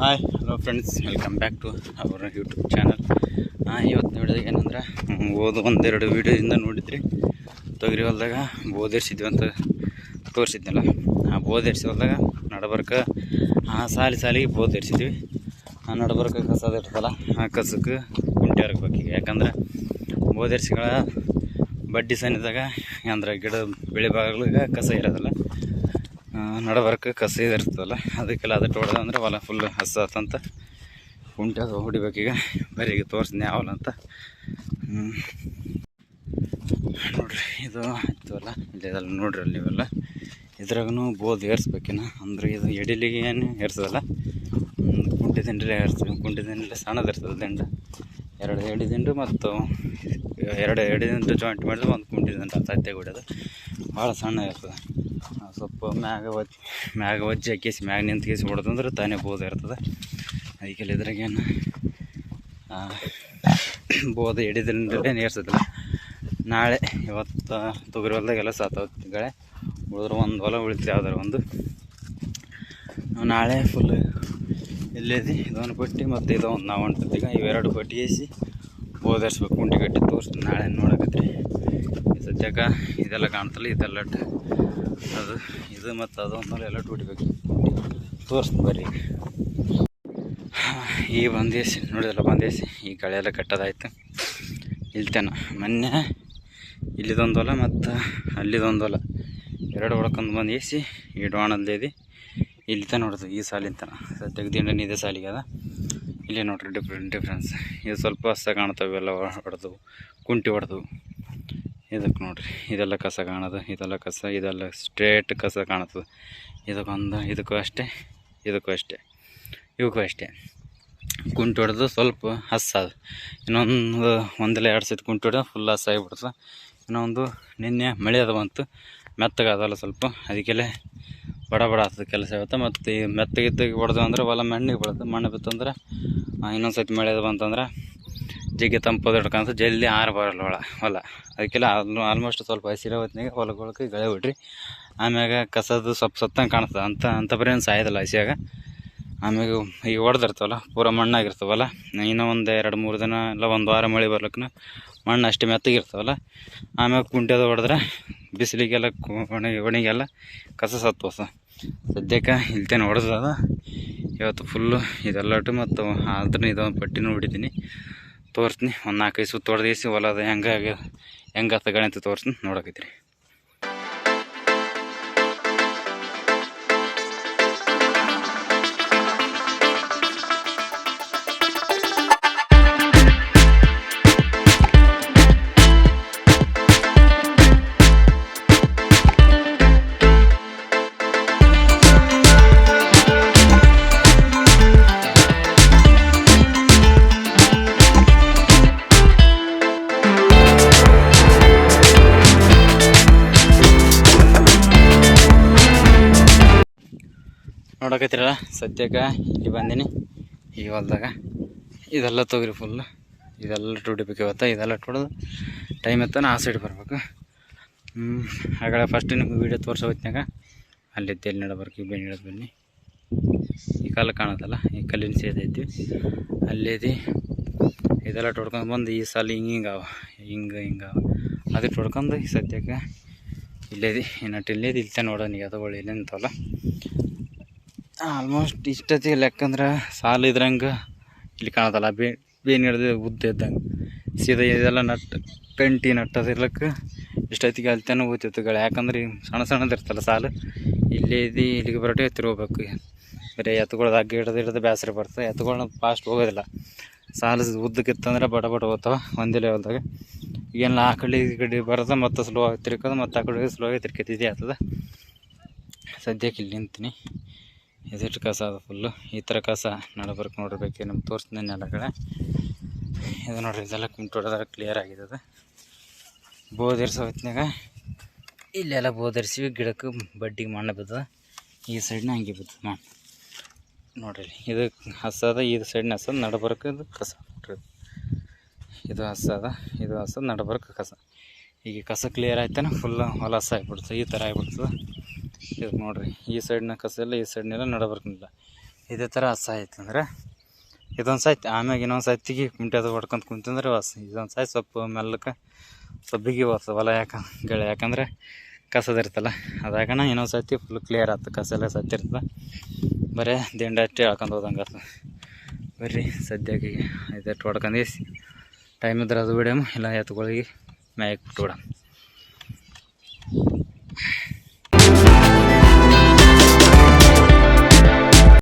Hi hello friends welcome back to our YouTube channel ಇವತ್ತು ನೋಡಿದಾಗ ಏನಂದ್ರೆ ಓದು ಒಂದೆರಡು ವೀಡಿಯೋದಿಂದ ನೋಡಿದ್ರಿ ತೊಗರಿ ಹೊಲ್ದಾಗ ಬೋಧೆರ್ಸಿದ್ವಿ ಅಂತ ತೋರಿಸಿದ್ನಲ್ಲ. ಆ ಬೋಧೆರ್ಸಿ ಹೊಲ್ದಾಗ ನಡಬರ್ಕ, ಆ ಸಾಲಿ ಸಾಲಿಗೆ ಬೋಧೆರ್ಸಿದ್ವಿ. ಆ ನಡಬರ್ಕ ಕಸದ ಇರ್ತದಲ್ಲ ಆ ಕಸಕ್ಕೆ ಕುಂಟೆ ಹರ್ಬೇಕು ಯಾಕಂದ್ರೆ ಬೋಧೆರ್ಸಿಗಳ ಬಡ್ಡಿ ಸಣ್ಣದಾಗ ಅಂದ್ರೆ ಗಿಡ ಬೆಳೆ ಭಾಗಗಳಿಗೆ ಕಸ ಇರೋದಿಲ್ಲ. ನಡಬರ್ಕ ಕಸ ಇರ್ತದಲ್ಲ, ಅದಕ್ಕೆಲ್ಲ ಅದಕ್ಕೆ ಹೊಡೆದ ಅಂದ್ರೆ ಹೊಲ ಫುಲ್ ಹಸ ಆತಂತ ಕುಂಟೆ ಅದು ಹೊಡಿಬೇಕೀಗ ಬರೀ ಈಗ ತೋರಿಸ್ತೀನಿ ಯಾವಲ್ಲ ಅಂತ. ನೋಡ್ರಿ, ಇದು ಆಯ್ತವಲ್ಲ ಇಲ್ಲೆಲ್ಲ ನೋಡ್ರಿ ಅಲ್ಲಿ ಇವೆಲ್ಲ. ಇದ್ರಾಗೂ ಬೋದು ಏರ್ಸ್ಬೇಕಿನ ಅಂದ್ರೆ ಇದು ಎಡಿಲಿಗೆ ಏನು ಏರ್ಸೋದಲ್ಲ ಕುಂಟೆ ದಿಂಡ್ರೆ ಏರ್ಸ್ತೀವಿ. ಕುಂಟೆ ದಿಂಡ್ರೆ ಸಣ್ಣದಿರ್ತದೆ ದಿಂಡ. ಎರಡು ಎಡಿ ದಿಂಡು ಮತ್ತು ಎರಡು ಎಡಿ ದಿಂಡು ಜಾಯಿಂಟ್ ಮಾಡಿದ್ರೆ ಒಂದು ಕುಂಟೆ ದಿಂಡು ಅತ್ತೆ ಹೊಡ್ಯೋದು ಭಾಳ ಸಣ್ಣ ಇರ್ತದೆ. ಸ್ವಲ್ಪ ಮ್ಯಾಗ ಒಜ್ ಮ್ಯಾಗ ಒಜ್ಜಿ ಹಾಕಿಸಿ ಮ್ಯಾಗ ನಿಂತು ಕೇಸಿ ಹೊಡೆದಂದ್ರೆ ತಾನೇ ಬೋದ ಇರ್ತದೆ. ಅದಕ್ಕೆಲ್ಲ ಇದ್ರಾಗೇನು ಬೋದ ಹಿಡಿದ್ರೆ ಏರ್ಸೋದಿಲ್ಲ. ನಾಳೆ ಇವತ್ತು ತೊಗರಿ ಹೊಲ್ದಾಗೆಲ್ಲ ಗಳೆ ಉಳಿದ್ರೆ ಒಂದು ಹೊಲ ಉಳಿತು ಯಾವ್ದಾರು ಒಂದು. ನಾಳೆ ಫುಲ್ ಇಲ್ಲೇದಿ ಇದೊಂದು ಪಟ್ಟಿ ಮತ್ತು ಇದೊಂದು ನಾವು ಹೊಂಟಿದ್ದೀಗ ಇವೆರಡು ಪಟ್ಟಿ ಏಸಿ ಓದರ್ಸ್ಬೇಕು ಕುಂಟಿ ಕಟ್ಟಿ ತೋರಿಸ್ತೀನಿ. ನಾಳೆ ನೋಡಕತ್ರಿ. ಸದ್ಯಕ್ಕೆ ಇದೆಲ್ಲ ಕಾಣ್ತಲ್ಲ, ಇದೆಲ್ಲ ಅದು, ಇದು ಮತ್ತು ಅದು ಅಂದ್ಮೇಲೆ ಎಲ್ಲ ಹೊಡಿಬೇಕು ತೋರಿಸ್ತೀನಿ ಬರ್ರಿ. ಈ ಬಂದೇಸಿ ನೋಡಿದಲ್ಲ ಬಂದೇಸಿ ಈ ಕಳೆ ಎಲ್ಲ ಕಟ್ಟೋದಾಯ್ತು. ಇಲ್ತೇನ, ಮೊನ್ನೆ ಇಲ್ಲಿದೊಂದೊಲ ಮತ್ತು ಅಲ್ಲಿದೊಂದು ಹೊಲ. ಎರಡು ಹೊಡ್ಕೊಂಡು ಬಂದು ಏಸಿ ಇದೆ. ತನ ನೋಡ್ದು, ಈ ಸಾಲಿಂತನ ಸದ್ಯಕ್ಕೆ ದಿಂಡನ ಇದೆ ಸಾಲಿಗೆ ಅದ. ಇಲ್ಲಿ ನೋಡ್ರಿ ಡಿಫ್ರೆಂಟ್ ಡಿಫ್ರೆನ್ಸ್ ಇದು ಸ್ವಲ್ಪ ಹೊಸ ಕಾಣ್ತವೆ, ಎಲ್ಲ ಹೊಡೆದು ಕುಂಟಿ ಹೊಡೆದು ಇದಕ್ಕೆ ನೋಡಿರಿ, ಇದೆಲ್ಲ ಕಸ ಕಾಣೋದು, ಇದೆಲ್ಲ ಕಸ, ಇದೆಲ್ಲ ಸ್ಟ್ರೇಟ್ ಕಸ ಕಾಣುತ್ತದೆ. ಇದಕ್ಕೊಂದು ಇದಕ್ಕೂ ಅಷ್ಟೇ ಇದಕ್ಕೂ ಅಷ್ಟೇ ಇವಕ್ಕೂ ಅಷ್ಟೇ. ಕುಂಟು ಹೊಡೆದು ಸ್ವಲ್ಪ ಹಸ್ಸ ಅದು. ಇನ್ನೊಂದು ಒಂದಲ್ಲ ಎರಡು ಸತಿ ಕುಂಟು ಹೊಡೆದು ಫುಲ್ ಹಸ್ಸ ಆಗಿಬಿಡ್ತದೆ. ಇನ್ನೊಂದು ನಿನ್ನೆ ಮಳೆ ಅದು ಬಂತು ಮೆತ್ತಗಾದಲ್ಲ ಸ್ವಲ್ಪ ಅದಕ್ಕೆಲ್ಲ ಬಡ ಬಡ ಆಗ್ತದೆ ಕೆಲಸ ಆಗುತ್ತೆ ಮತ್ತು ಈ ಮೆತ್ತಗಿದ್ದಾಗ ಹೊಡೆದು ಅಂದ್ರೆ ಹೊಲ ಮಣ್ಣಿಗೆ ಬೀಳುತ್ತೆ. ಮಣ್ಣು ಬಿತ್ತಂದ್ರೆ ಇನ್ನೊಂದು ಸತಿ ಮಳೆ ಅದು ಬಂತಂದ್ರೆ ಜಿಗ್ಗೆ ತಂಪದು ಹಿಡ್ಕೊಂತ ಜಲ್ದಿ ಆರು ಬರಲ್ಲ ಹೊಳ ಹೊಲ. ಅದಕ್ಕೆಲ್ಲ ಆಲ್ಮೋ ಆಲ್ಮೋಸ್ಟ್ ಸ್ವಲ್ಪ ಹಸಿರ ಹೊತ್ತಿನಾಗ ಹೊಲಗೊಳಕ್ಕೆ ಗಳೆ ಬಿಡ್ರಿ ಆಮ್ಯಾಗ ಕಸದು ಸ್ವಲ್ಪ ಸತ್ತಂಗೆ ಕಾಣ್ತದೆ ಅಂತ ಅಂತ ಬರೀ ಸಾಯೋದಿಲ್ಲ ಹಸಿಯಾಗ. ಆಮ್ಯಾಗ ಈಗ ಹೊಡೆದಿರ್ತವಲ್ಲ ಪೂರ ಮಣ್ಣಾಗಿರ್ತವಲ್ಲ. ಇನ್ನೂ ಒಂದು ಎರಡು ಮೂರು ದಿನ ಇಲ್ಲ ಒಂದು ವಾರ ಮಳೆ ಬರ್ಲಿಕ್ಕೆ ಮಣ್ಣು ಅಷ್ಟು ಮೆತ್ತಗಿರ್ತವಲ್ಲ. ಆಮ್ಯಾಗ ಕುಂಟೆದು ಹೊಡೆದ್ರೆ ಬಿಸಿಲಿಗೆಲ್ಲ ಒಣಗಿ ಒಣಗೆಲ್ಲ ಕಸ ಸತ್ತು ಹೊಸ ಸದ್ಯಕ್ಕೆ ಇಲ್ತೇನೆ ಹೊಡೆದದ. ಇವತ್ತು ಫುಲ್ಲು ಇದೆಲ್ಲಟು ಮತ್ತು ಆದ್ರೂ ಇದೊಂದು ಪಟ್ಟಿನೂ ಹೊಡಿತೀನಿ ತೋರಿಸ್ತೀನಿ. ಒಂದು ನಾಲ್ಕೈದು ಸುತ್ತು ಹೊಡೆದೇಸಿ ಹೊಲದ ಹೆಂಗೆ ಹೆಂಗೆ ಹತ್ತಗಣಿ ಅಂತ ತೋರಿಸ್ತೀನಿ. ನೋಡಕತ್ತೀರಿ ನೋಡಕತ್ತೀರಲ್ಲ? ಸದ್ಯಕ್ಕೆ ಇಲ್ಲಿ ಬಂದೀನಿ. ಈ ಹೊಲ್ದಾಗ. ಇದೆಲ್ಲ ತೊಗರಿ ಫುಲ್ ಇದೆಲ್ಲ ಟುಡಿಬೇಕು ಇವತ್ತು. ಇದೆಲ್ಲ ಟುಡಿದು ಟೈಮ್ ಎತ್ತಾನ ಆ ಸೈಡ್ ಬರ್ಬೇಕು. ಆಗಲೇ ಫಸ್ಟ್ ನಿಮ್ಗೆ ವೀಡಿಯೋ ತೋರಿಸೋ ಹೊತ್ನಾಗ ಅಲ್ಲಿ ಎಲ್ಲಿ ನಡಬರ್ಕು ಈ ಬೆಣ್ಣೆ ಹಿಡಿದು ಬನ್ನಿ. ಈ ಕಾಲ ಕಾಣೋದಲ್ಲ ಈ ಕಲ್ಲಿನ ಸೇದೈತಿ ಅಲ್ಲೇದಿ ಇದೆಲ್ಲ ಟೊಡ್ಕೊಂಡು ಬಂದು ಈ ಸಾಲ ಹಿಂಗೆ ಹಿಂಗೆ ಅವ, ಹಿಂಗೆ ಹಿಂಗೆ ಅದಕ್ಕೆ ಟೊಡ್ಕೊಂಡು ಸದ್ಯಕ್ಕೆ ಇಲ್ಲೇದಿ. ನಟ್ಟು ಇಲ್ಲೇದಿ ಇಲ್ಲಿ ನೋಡೋಣ ಅದು ಒಳ್ಳೆ ಇಲ್ಲೇ ನಿಂತವಲ್ಲ ಆಲ್ಮೋಸ್ಟ್ ಇಷ್ಟೊತ್ತಿಗೆ ಲೆಕ್ಕಂದ್ರೆ ಸಾಲು ಇದ್ರಂಗೆ ಇಲ್ಲಿ ಕಾಣೋದಲ್ಲ ಬೇ, ಬೇನ್ ಹಿಡ್ದು ಉದ್ದ ಇದ್ದಂಗೆ ಸೀದಾ ಇದೆಲ್ಲ ನಟ್, ಪೆಂಟಿ ನಟ್ಟದಿರ್ಲಕ್ಕೆ ಇಷ್ಟೊತ್ತಿಗೆ ಅಲ್ಲಿ ತನಕ ಹೋಗ್ತಿತ್ತು ಯಾಕಂದ್ರೆ ಸಣ್ಣ ಸಣ್ಣದಿರ್ತಲ್ಲ ಸಾಲು. ಇಲ್ಲೇ ಇದ್ದು ಇಲ್ಲಿಗೆ ಬರೋಟೆ ತಿರ್ಗೋಬೇಕು ಬರೀ ಎತ್ತುಗಳದ್ದು ಹಗ್ಗ ಹಿಡ್ದು ಹಿಡ್ದು ಬೇಸರ ಬರ್ತದೆ. ಎತ್ತುಗಳನ್ನ ಫಾಸ್ಟ್ ಹೋಗೋದಿಲ್ಲ. ಸಾಲು ಉದ್ದಕ್ಕಿತ್ತಂದ್ರೆ ಬಡ ಬಡ ಹೋಗ್ತಾವ ಒಂದೇ ಲೆವೆಲ್ದಾಗ ಈಗೇನು ಆ ಕಡೆ ಈ ಕಡೆ ಬರೋದು ಮತ್ತು ಸ್ಲೋ ಆಗಿ ತಿರ್ಕೋದು ಮತ್ತು ಆ ಕಡೆ ಸ್ಲೋ ಆಗಿ ತಿರ್ಕತಿದ್ದೆ ಆಗ್ತದೆ. ಸದ್ಯಕ್ಕೆ ಇಲ್ಲಿ ನಿಂತೀನಿ. ಇದೆಷ್ಟು ಕಸ ಅದು ಫುಲ್ಲು ಈ ಥರ ಕಸ ನಡಬರ್ಕ್ ನೋಡಿರ್ಬೇಕು ನಮ್ಗೆ ತೋರಿಸ್ತೀನಿ ಕಡೆ. ಇದು ನೋಡ್ರಿ, ಇದೆಲ್ಲ ಕುಂಟು ಹೊಡೆದ್ರೆ ಕ್ಲಿಯರ್ ಆಗಿದೆ ಅದು ಹೊತ್ನಾಗ ಇಲ್ಲೆಲ್ಲ ಬೋಧರಿಸಿ ಗಿಡಕ್ಕೆ ಬಡ್ಡಿಗೆ ಮಣ್ಣು ಬಿದ್ದದ. ಈ ಸೈಡ್ನ ಹಂಗೆ ಬಿದ್ದದ ಮಣ್ಣು. ನೋಡ್ರಿ, ಇದು ಹಸದ ಈ ಸೈಡ್ನ ಹಸದ ನಡಬರ್ಕ ಇದು ಕಸ ನೋಡ್ರಿ ಇದು. ಹಸದ ಇದು ಹಸದ ನಡಬರ್ಕ ಕಸ. ಈಗ ಕಸ ಕ್ಲಿಯರ್ ಆಯ್ತಾನೆ ಫುಲ್ ಹೊಲಸ ಆಗಿಬಿಡ್ತದೆ, ಈ ಥರ ಆಗಿಬಿಡ್ತದೆ. ಇದು ನೋಡ್ರಿ, ಈ ಸೈಡ್ನ ಕಸ ಇಲ್ಲ ಈ ಸೈಡ್ನೆಲ್ಲ ನಡಬರ್ಕಿಲ್ಲ ಇದೇ ಥರ ಹಸ ಆಯ್ತಂದ್ರೆ ಇದೊಂದು ಸಾಯ್ತು ಆಮ್ಯಾಗ ಇನ್ನೊಂದು ಸಾಯ್ತಿಗೆ ಕುಂಟೆ ಅದು ಹೊಡ್ಕೊಂತ ಕುಂತಂದ್ರೆ ವಾಸ, ಇದೊಂದು ಸಾಯ್ತು ಸ್ವಲ್ಪ ಮೆಲ್ಲಕ್ಕೆ ಸ್ವಲ್ಪ ಬಿಗಿ ಹೊಲ ಯಾಕೆ, ಗೆಳೆ, ಯಾಕಂದ್ರೆ ಕಸದಿರ್ತಲ್ಲ ಅದಾಗನ ಇನ್ನೊಂದು ಸತಿ ಫುಲ್ ಕ್ಲಿಯರ್ ಆಯ್ತು ಕಸ ಎಲ್ಲ ಸತ್ತಿರ್ತದೆ ಬರೀ ದಿಂಡ ಅಷ್ಟೇ ಹೇಳ್ಕೊಂಡು ಹೋದಂಗೆ ಆತು. ಬರ್ರಿ, ಸದ್ಯಕ್ಕೆ ಇದಟ್ಟು ಹೊಡ್ಕೊಂಡು ಟೈಮ್ ಇದ್ರೆ ಅದು ಬಿಡಮ್, ಇಲ್ಲ ಎತ್ತುಗಳಿಗೆ ಮ್ಯಾಗ ಬಿಟ್ಟು ಬಿಡಮ್.